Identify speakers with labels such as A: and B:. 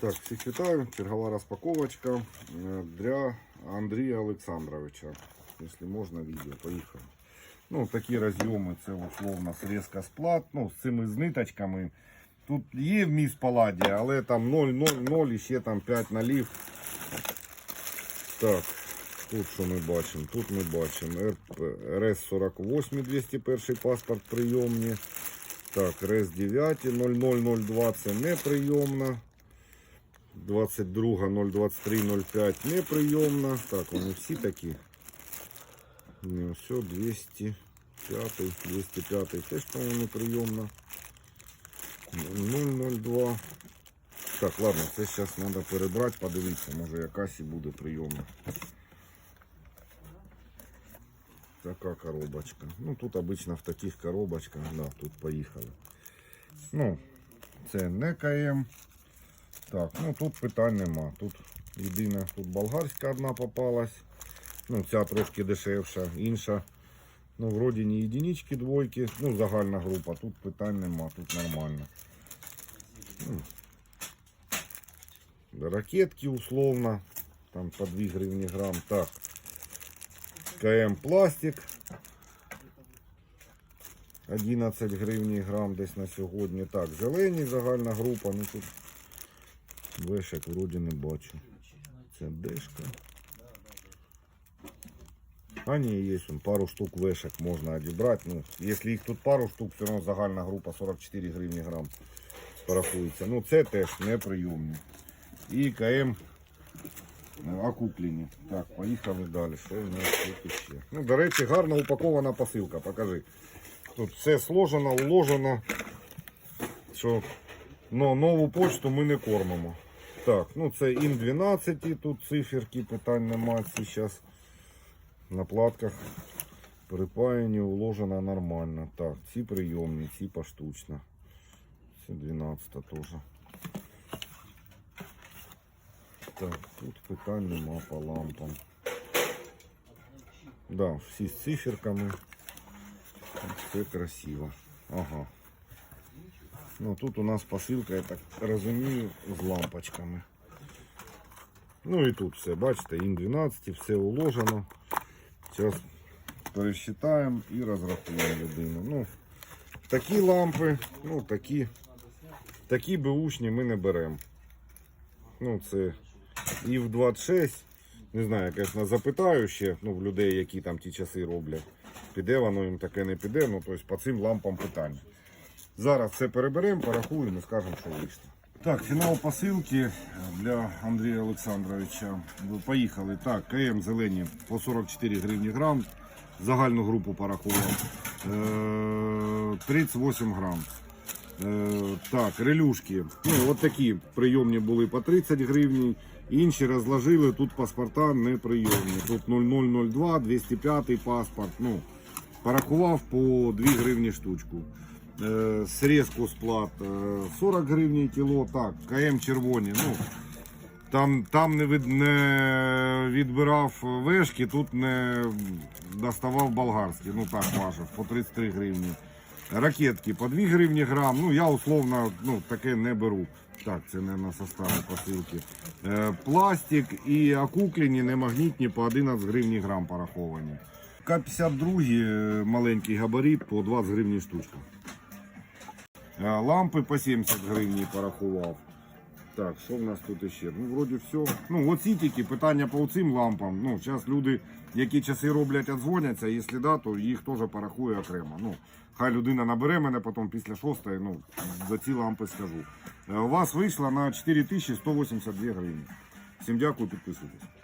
A: Так, всіх вітаю. Чергова розпаковочка е, для Андрія Олександровича. Якщо можна, відео, поїхали. Ну, такі розйоми, це условно срізка з плат, ну, з цими з ниточками. Тут є вміст паладія, але там 0,0,0 і ще там 5 налів. Так, тут що ми бачимо? Тут ми бачимо РС-48 201 паспорт прийомні. Так, РС-9 00002 це неприйомна. 22 023 05 неприйомна. Так, вони всі такі. Не, все, 205, 205 теж, по-моєму, неприйомна. 002. Так, ладно, це зараз треба перебрати, подивитися, може якась і буде прийомна. Така коробочка. Ну тут обычно в таких коробочках, да, тут поїхали. Ну, це не КМ. Так, ну тут питань нема. Тут єдина, тут болгарська одна попалась. Ну, ця трошки дешевша, інша. Ну, вроді не єдинички, двойки. Ну, загальна група. Тут питань нема, тут нормально. Ну, ракетки условно. Там по 2 гривні грам. Так. КМ пластик. 11 гривень грам десь на сьогодні. Так, зелені загальна група. Ну тут вишек вроді не бачу. Це дешка. А ні, є пару штук вишек можна одібрати. Ну, якщо їх тут пару штук, все одно загальна група 44 гривні грам порахується. Ну це теж неприйомні. І КМ Ну, окуплені. Так, поїхали далі. Що в нас тут ще? Ну, до речі, гарно упакована посилка, покажи. Тут все сложено, уложено. Що но нову почту ми не кормимо. Так, ну це ін 12, тут циферки, питань нема. Ці зараз на платках припаяні, уложено нормально. Так, ці прийомні, ці поштучно. Це 12 теж. Так, тут питань нема по лампам. Да, всі з циферками. Все красиво. Ага. Ну тут у нас посилка, я так розумію, з лампочками. Ну і тут все, бачите, ін 12, все уложено. Зараз пересчитаємо і розрахуємо людину. Ну, такі лампи, ну такі, такі беушні ми не беремо. Ну, це і в 26. Не знаю, звісно, запитаю ще ну, в людей, які там ті часи роблять. Піде воно їм таке не піде, ну тобто по цим лампам питання. Зараз все переберемо, порахуємо і скажемо, що вийшло. Так, фінал посилки для Андрія Олександровича. Ви Поїхали. Так, КМ зелені по 44 гривні грам. Загальну групу порахував. Е, 38 грам. Е, так, релюшки. Ну, от такі прийомні були по 30 гривень. Інші розложили, тут паспорта не прийомні. Тут 0002, 205 паспорт. Ну, порахував по 2 гривні штучку. Е, срізку сплат е, 40 гривень кіло. Так, КМ червоні. Ну, там, там не, від, не відбирав вешки, тут не доставав болгарські. Ну так важив, по 33 гривні. Ракетки по 2 гривні грам. Ну я условно ну, таке не беру. Так, це не на составі посилки. Е, пластик і окуклені, немагнітні по 11 гривні грам пораховані. К-52 е, маленький габарит по 20 гривні штучка. Е, Лампи по 70 гривень порахував. Так, що в нас тут ще? Ну, вроді все. Ну, оці тільки питання по цим лампам. Ну, зараз люди, які часи роблять, дзвоняться, якщо да, то їх теж порахує окремо. Ну, хай людина набере мене потім після шостої, ну, за ці лампи скажу. Е, У вас вийшло на 4182 гривні. Всім дякую, підписуйтесь.